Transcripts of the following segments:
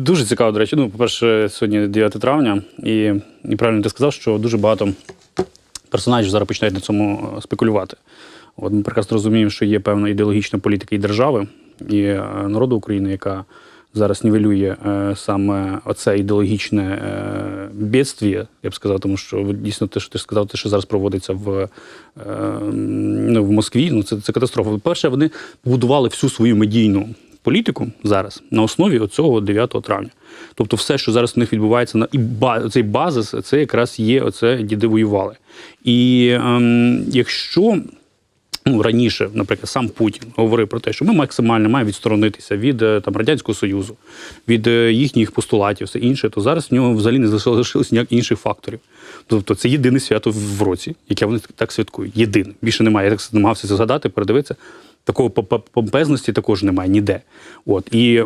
Дуже цікаво, до речі. Ну, по-перше, сьогодні 9 травня, і, і правильно ти сказав, що дуже багато персонажів зараз починають на цьому е, спекулювати. От ми прекрасно розуміємо, що є певна ідеологічна політика і держави, і е, народу України, яка зараз нівелює е, саме оце ідеологічне бідствіє, я б сказав, тому що дійсно те, що ти сказав, те, що зараз проводиться в, ну, в Москві, ну це, це катастрофа. По-перше, вони побудували всю свою медійну політику зараз на основі цього 9 травня. Тобто, все, що зараз у них відбувається на і цей базис, це якраз є оце діди воювали. І ем, якщо ну, раніше, наприклад, сам Путін говорив про те, що ми максимально маємо відсторонитися від е, там радянського союзу, від е, їхніх постулатів, все інше, то зараз в нього взагалі не залишилось ніяких інших факторів. Тобто це єдине свято в році, яке вони так святкують. Єдине. Більше немає. Я так намагався це згадати, передивитися. Такого помпезності також немає ніде. От і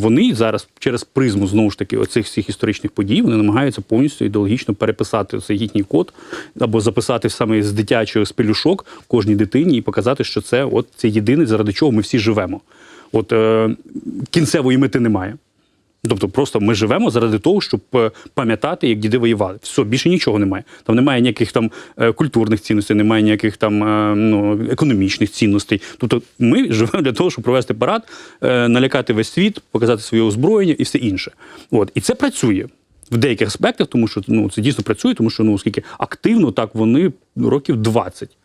вони зараз через призму знову ж таки оцих всіх історичних подій вони намагаються повністю ідеологічно переписати цей їхній код або записати саме з дитячого з пелюшок кожній дитині і показати, що це от це єдине, заради чого ми всі живемо. От е, кінцевої мети немає. Тобто, просто ми живемо заради того, щоб е, пам'ятати, як діди воювали. Все, більше нічого немає. Там немає ніяких там е, культурних цінностей, немає ніяких там е, ну, економічних цінностей. Тобто, ми живемо для того, щоб провести парад, налякати весь світ, показати своє озброєння і все інше. От і це працює. В деяких аспектах, тому що ну це дійсно працює, тому що ну оскільки активно так вони років 20.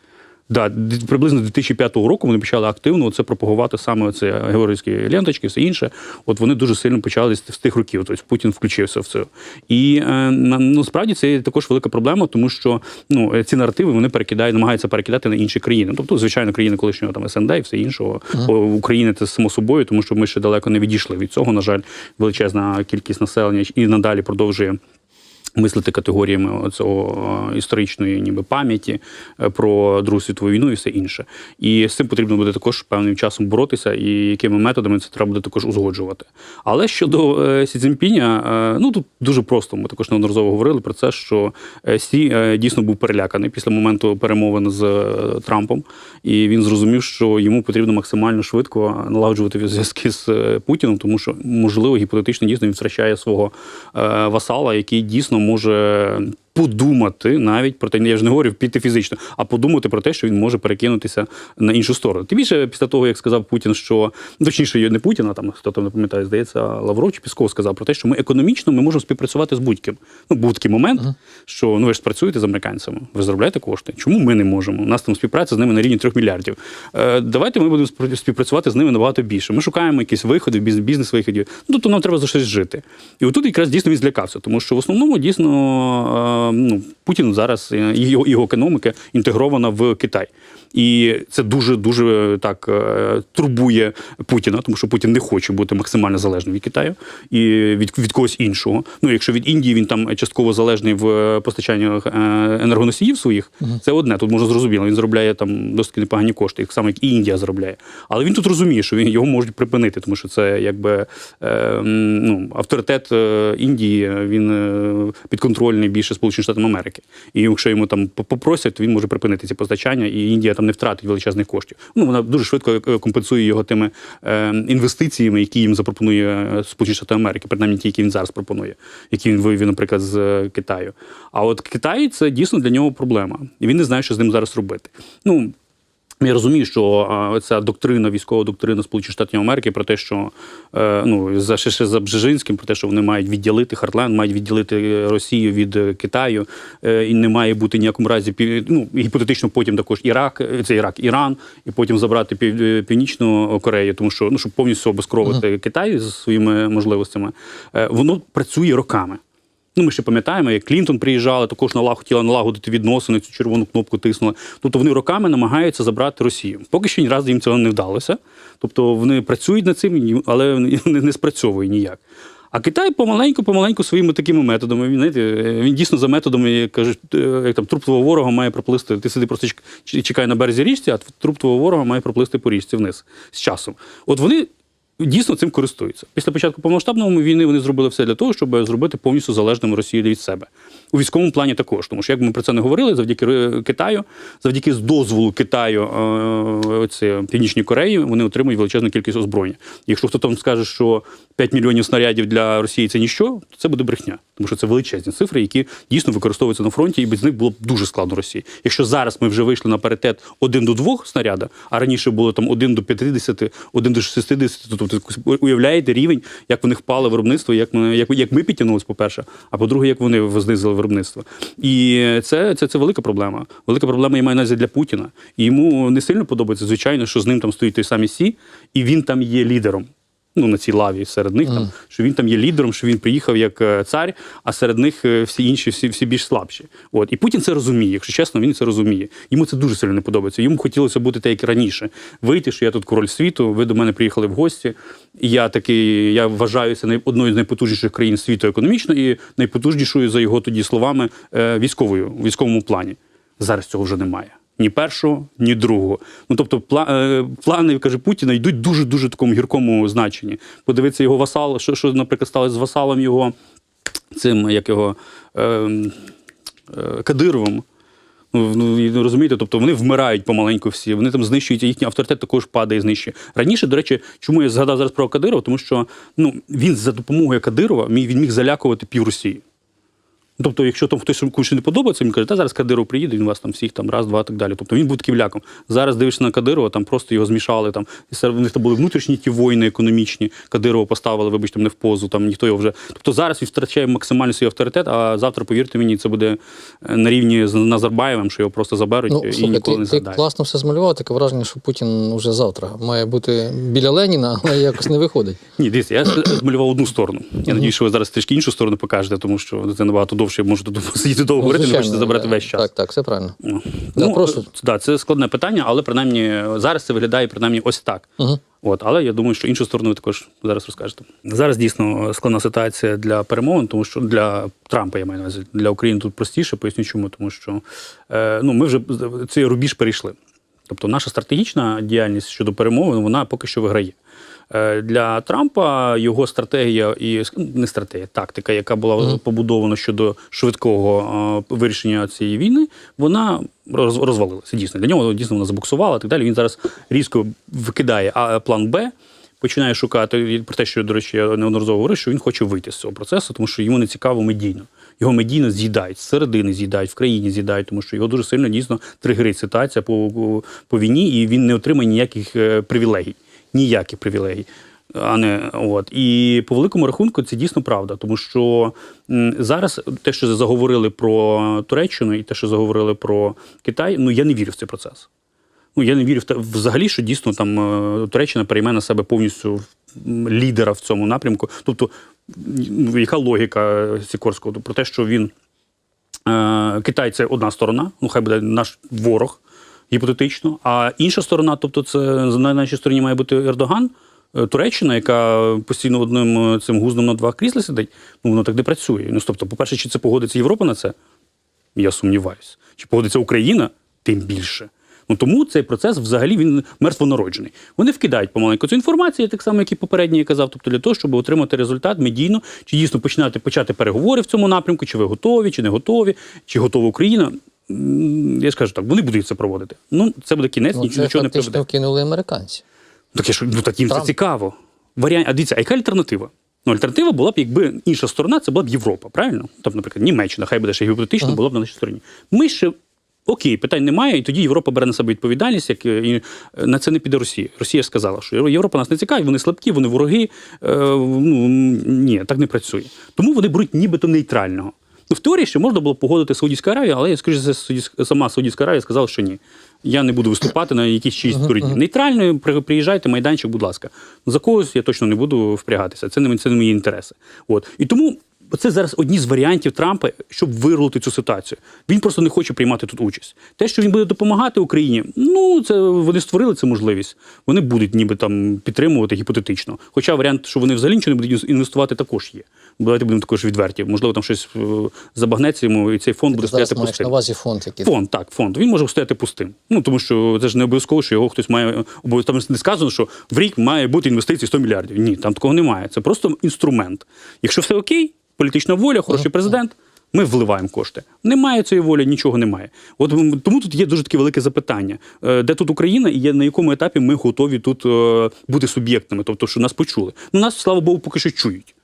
Да, приблизно 2005 року вони почали активно це пропагувати саме це георгійські ленточки, все інше. От вони дуже сильно почали з, тих років. Тобто Путін включився в це. І е, на- ну, це є також велика проблема, тому що ну, е, ці наративи вони перекидають, намагаються перекидати на інші країни. Тобто, звичайно, країни колишнього там СНД і все іншого. О, України це само собою, тому що ми ще далеко не відійшли від цього. На жаль, величезна кількість населення і надалі продовжує. Мислити категоріями цього історичної ніби пам'яті е, про Другу світову війну і все інше. І з цим потрібно буде також певним часом боротися, і якими методами це треба буде також узгоджувати. Але щодо е, Сі Цзіньпіня, е, ну тут дуже просто. Ми також неодноразово говорили про це, що е, Сі е, дійсно був переляканий після моменту перемовин з е, Трампом, і він зрозумів, що йому потрібно максимально швидко налагоджувати зв'язки з е, Путіним, тому що можливо гіпотетично дійсно він втрачає свого е, васала, який дійсно може подумати навіть про те, я ж не говорю піти фізично, а подумати про те, що він може перекинутися на іншу сторону. Тим більше після того, як сказав Путін, що точніше не Путін, а там хто там не пам'ятає, здається, Лавров чи Пісков сказав про те, що ми економічно ми можемо співпрацювати з будь-ким. Ну був такий момент, що ну ви ж працюєте з американцями, ви заробляєте кошти. Чому ми не можемо? У нас там співпраця з ними на рівні трьох мільярдів. Е, давайте ми будемо співпрацювати з ними набагато більше. Ми шукаємо якісь виходи, бізнес-виходів. Ну тобто нам треба за щось жити. І отут якраз дійсно він злякався, тому що в основному дійсно е, ну, Путін зараз е, його, економіка інтегрована в Китай. І це дуже дуже так е, турбує Путіна, тому що Путін не хоче бути максимально залежним від Китаю і від, від когось іншого. Ну, якщо від Індії він там частково залежний в е, постачанні е, енергоносіїв своїх, це одне. Тут можна зрозуміло. Він заробляє там досить непогані кошти, так само як і Індія заробляє. Але він тут розуміє, що він його можуть припинити, тому що це якби е, ну, авторитет е, Індії він е, підконтрольний більше Сполучених Штатів Америки. І якщо йому там попросять, то він може припинити ці постачання, і Індія там не втратить величезних коштів. Ну вона дуже швидко е, компенсує його тими е, інвестиціями, які їм запропонує е, Сполучені Штати Америки, принаймні ті, які він зараз пропонує, які він вивів, наприклад, з Китаю. А от Китай це дійсно для нього проблема, і він не знає, що з ним зараз робити. Ну я розумію, що ця доктрина, військова доктрина Сполучених Штатів Америки про те, що е, ну за ще, ще за Бжежинським, про те, що вони мають відділити Хартленд, мають відділити Росію від е, Китаю, е, і не має бути ніякому разі ну, гіпотетично потім також Ірак, е, це Ірак, Іран, і потім забрати пів, е, Північну Корею, тому що ну щоб повністю обезкровити Китай зі своїми можливостями, е, воно працює роками. Ну, ми ще пам'ятаємо, як Клінтон приїжджала, також налаг, хотіла налагодити відносини, цю червону кнопку тиснула. Тобто вони роками намагаються забрати Росію. Поки що ні разу їм цього не вдалося. Тобто вони працюють над цим, але не, не спрацьовує ніяк. А Китай помаленьку, помаленьку своїми такими методами. Він, знаєте, він дійсно за методами, як кажуть, е, як там труп твого ворога має проплисти. Ти сиди просто чекай на березі річці, а труп твого ворога має проплисти по річці вниз з часом. От вони дійсно цим користуються. Після початку повномасштабної війни вони зробили все для того, щоб зробити повністю залежним Росію від себе. У військовому плані також, тому що як ми про це не говорили, завдяки е, Китаю, завдяки з дозволу Китаю е, оці, Північній Кореї, вони отримують величезну кількість озброєння. Якщо хто там скаже, що 5 мільйонів снарядів для Росії це ніщо, то це буде брехня, тому що це величезні цифри, які дійсно використовуються на фронті, і без них було б дуже складно Росії. Якщо зараз ми вже вийшли на паритет 1 до 2 снаряда, а раніше було там 1 до 50, 1 до 60, то тобто уявляєте рівень, як вони впали виробництво, як ми, як, як ми підтягнулись, по-перше, а по-друге, як вони знизили виробництво. І це, це, це велика проблема. Велика проблема я маю на для Путіна. І йому не сильно подобається, звичайно, що з ним там стоїть той самий Сі, і він там є лідером. Ну, на цій лаві серед них, там, що він там є лідером, що він приїхав як е, цар, а серед них е, всі інші, всі, всі більш слабші. От. І Путін це розуміє, якщо чесно, він це розуміє. Йому це дуже сильно не подобається. Йому хотілося бути так, як раніше. Вийти, що я тут король світу, ви до мене приїхали в гості. І я такий, я вважаюся одною з найпотужніших країн світу економічно і найпотужнішою, за його тоді словами, е, військовою, в військовому плані. Зараз цього вже немає. Ні першого, ні другого. Ну тобто, е, плани каже Путіна йдуть дуже дуже такому гіркому значенні. Подивитися його васал, що, що наприклад, сталося з васалом його цим, як його е, е, Кадировим. Ну, ну, розумієте, тобто вони вмирають помаленьку всі, вони там знищують, їхній авторитет також падає, знищує. Раніше, до речі, чому я згадав зараз про Кадирова? Тому що ну, він за допомогою Кадирова він міг залякувати пів Росії. Тобто, якщо там хтось комусь не подобається, він каже, та зараз Кадиров приїде, він вас там всіх там раз, два, так далі. Тобто він був таким ляком. Зараз дивишся на Кадирова, там просто його змішали. Там і серед них там були внутрішні ті воїни економічні. Кадирова поставили, вибачте, не в позу. Там ніхто його вже. Тобто зараз він втрачає максимально свій авторитет. А завтра, повірте мені, це буде е, на рівні з Назарбаєвим, що його просто заберуть Ну, і слухай, ніколи ти, не ти згадають. класно все змалював, таке враження, що Путін уже завтра має бути біля Леніна, але якось не виходить. Ні, дивіться, я змалював одну сторону. Я надію, що ви зараз трішки іншу сторону покажете, тому що це набагато довше. Я можу тут сидіти довго говорити, не хочете забрати весь час. Так, так, все правильно. Ну, Да, ну, прошу. е, Да, це складне питання, але принаймні зараз це виглядає принаймні ось так. Угу. От, але я думаю, що іншу сторону ви також зараз розкажете. Зараз дійсно складна ситуація для перемовин, тому що для Трампа я маю на увазі, для України тут простіше, поясню чому, тому що е, ну, ми вже цей рубіж перейшли. Тобто наша стратегічна діяльність щодо перемовин, вона поки що виграє. Е, Для Трампа його стратегія і не стратегія, тактика, яка була побудована щодо швидкого е, вирішення цієї війни, вона роз- розвалилася. Дійсно, для нього дійсно вона забуксувала. і Так далі. Він зараз різко викидає а, план Б. Починає шукати про те, що до речі, я неодноразово говорив, що він хоче вийти з цього процесу, тому що йому не цікаво медійно. Його медійно з'їдають, зсередини з'їдають, в країні з'їдають, тому що його дуже сильно дійсно тригерить ситуація по, по, по війні, і він не отримає ніяких е, привілегій. Ніяких привілегій. А не от і по великому рахунку це дійсно правда, тому що зараз те, що заговорили про Туреччину, і те, що заговорили про Китай, ну я не вірю в цей процес. Ну я не вірю в те взагалі, що дійсно там е, Туреччина перейме на себе повністю лідера в цьому напрямку. Тобто, яка логіка Сікорського про те, що він е, Китай це одна сторона, ну хай буде наш ворог гіпотетично. А інша сторона, тобто, це на нашій стороні має бути Ердоган. е, Туреччина, яка постійно одним е, цим гузном на два крісла сидить, ну воно так не працює. Ну, тобто, по-перше, чи це погодиться Європа на це? Я сумніваюся. Чи погодиться Україна? Тим більше. Ну тому цей процес взагалі він мертвонароджений. Вони вкидають помаленьку цю інформацію, так само, як і попередній я казав, тобто для того, щоб отримати результат медійно, чи дійсно починати почати переговори в цьому напрямку, чи ви готові, чи не готові, чи готова Україна. Я скажу так, вони будуть це проводити. Ну, це буде кінець, Ну, нічого, це нічого не приведе. вкинули американці. Так, я ж, ну, так їм це цікаво. Варіант, а дивіться, а яка альтернатива? Ну, альтернатива була б, якби інша сторона, це була б Європа, правильно? Тобто, наприклад, Німеччина, хай буде ще гіпотетично, була б на нашій стороні. Ми ще. Окей, питань немає, і тоді Європа бере на себе відповідальність, як е, і на це не піде Росія. Росія ж сказала, що Європа нас не цікавить, вони слабкі, вони вороги. Е, ну ні, так не працює. Тому вони беруть нібито нейтрального. Ну, в теорії ще можна було погодити Саудівська Аравію, але скоріше за все, сама Саудівська Аравія сказала, що ні. Я не буду виступати на якісь чиїсь стороні. Нейтральною приїжджайте, майданчик, будь ласка. За когось я точно не буду впрягатися. Це не, це не мої інтереси. От. І тому Це зараз одні з варіантів Трампа, щоб вирулити цю ситуацію. Він просто не хоче приймати тут участь. Те, що він буде допомагати Україні, ну це вони створили цю можливість. Вони будуть ніби там підтримувати гіпотетично. Хоча варіант, що вони взагалі нічого не будуть інвестувати, також є. Давайте будемо також відверті. Можливо, там щось е, забагнеться йому, і цей фонд буде Зараз стояти пустим. на увазі фонд, який Фонд, так, фонд. Він може стояти пустим. Ну тому що це ж не обов'язково, що його хтось має обов'язково. Там не сказано, що в рік має бути інвестиції 100 мільярдів. Ні, там такого немає. Це просто інструмент. Якщо все окей, політична воля, хороший президент. Ми вливаємо кошти. Немає цієї волі, нічого немає. От тому тут є дуже таке велике запитання, Е, де тут Україна і на якому етапі ми готові тут е, бути суб'єктами, тобто, що нас почули. Ну нас, слава Богу, поки що чують.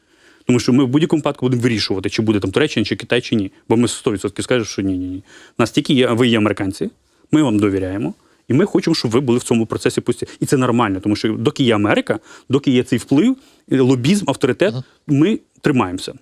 Тому що ми в будь-якому випадку будемо вирішувати, чи буде там Туреччина, чи Китай, чи ні. Бо ми 100% скажемо, що ні, ні, ні. Нас тільки є, ви є американці, ми вам довіряємо. І ми хочемо, щоб ви були в цьому процесі постійно. І це нормально, тому що доки є Америка, доки є цей вплив, лобізм, авторитет, ми тримаємося.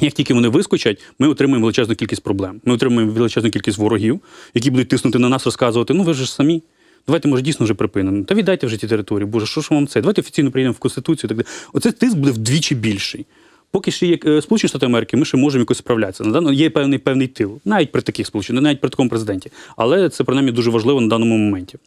Як тільки вони вискочать, ми отримаємо величезну кількість проблем. Ми отримаємо величезну кількість ворогів, які будуть тиснути на нас, розказувати: ну ви ж самі. Давайте, може, дійсно вже припинено. Та віддайте вже ті території. Боже, що ж вам це? Давайте офіційно прийдемо в Конституцію. Так далі. Оце тиск буде вдвічі більший. Поки ще є е, Сполучені Штати Америки, ми ще можемо якось справлятися. На даному є певний певний тил, навіть при таких сполучених, навіть при такому президенті. Але це принаймні дуже важливо на даному моменті.